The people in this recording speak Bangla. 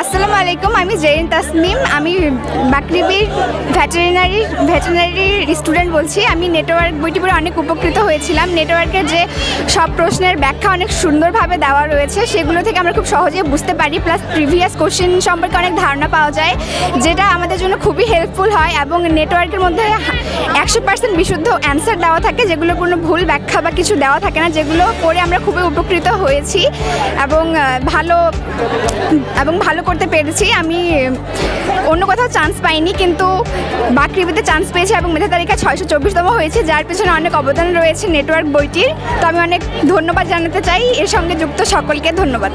আলাইকুম, আমি জেরিন তাসমিম আমি বাকরিবির ভেটেরিনারি ভেটেরিনারি স্টুডেন্ট বলছি। আমি নেটওয়ার্ক, বইটি পড়ে অনেক উপকৃত হয়েছিলাম। নেটওয়ার্কের যে সব প্রশ্নের ব্যাখ্যা অনেক সুন্দরভাবে দেওয়া রয়েছে, সেগুলো থেকে আমরা খুব সহজে বুঝতে পারি। প্লাস প্রিভিয়াস কোশ্চেন সম্পর্কে অনেক ধারণা পাওয়া যায়, যেটা আমাদের জন্য খুবই হেল্পফুল হয় এবং নেটওয়ার্কের মধ্যে একশো পার্সেন্ট বিশুদ্ধ অ্যান্সার দেওয়া থাকে, যেগুলো কোনো ভুল ব্যাখ্যা বা কিছু দেওয়া থাকে না, যেগুলো পড়ে আমরা খুবই উপকৃত হয়েছি এবং ভালো এবং ভালো করতে পেরেছি। আমি অন্য কোথাও চান্স পাইনি, কিন্তু বাকৃবিতে চান্স পেয়েছি এবং মেধা তালিকা ছয়শো চব্বিশতম হয়েছে, যার পেছনে অনেক অবদান রয়েছে নেটওয়ার্ক বইটির। তো আমি অনেক ধন্যবাদ জানাতে চাই। এর সঙ্গে যুক্ত সকলকে ধন্যবাদ।